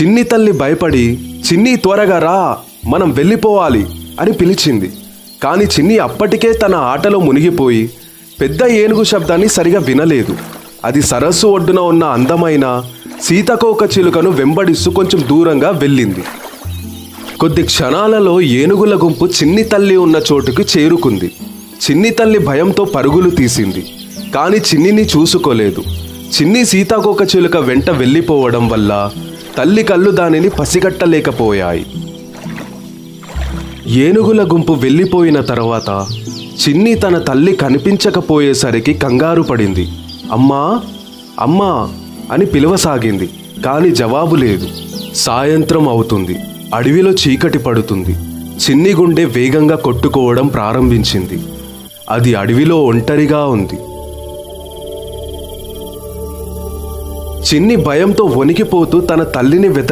చిన్ని తల్లి భయపడి చిన్ని త్వరగా రా మనం వెళ్ళిపోవాలి అని పిలిచింది. కాని చిన్ని అప్పటికే తన ఆటలో మునిగిపోయి పెద్ద ఏనుగు శబ్దాన్ని సరిగా వినలేదు. అది సరస్సు ఒడ్డున ఉన్న అందమైన సీతకోక చిలుకను వెంబడిస్తూ కొంచెం దూరంగా వెళ్ళింది. కొద్ది క్షణాలలో ఏనుగుల గుంపు చిన్ని తల్లి ఉన్న చోటుకి చేరుకుంది. చిన్ని తల్లి భయంతో పరుగులు తీసింది. కాని చిన్నిని చూసుకోలేదు. చిన్ని సీతాకోక చిలుక వెంట వెళ్ళిపోవడం వల్ల తల్లి కళ్ళు దానిని పసిగట్టలేకపోయాయి. ఏనుగుల గుంపు వెళ్ళిపోయిన తర్వాత చిన్ని తన తల్లి కనిపించకపోయేసరికి కంగారు పడింది. అమ్మా అమ్మా అని పిలవసాగింది కాని జవాబు లేదు. సాయంత్రం అవుతుంది అడవిలో చీకటి పడుతుంది. చిన్ని గుండె వేగంగా కొట్టుకోవడం ప్రారంభించింది. అది అడవిలో ఒంటరిగా ఉంది. చిన్ని భయంతో వణికిపోతూ తన తల్లిని వెత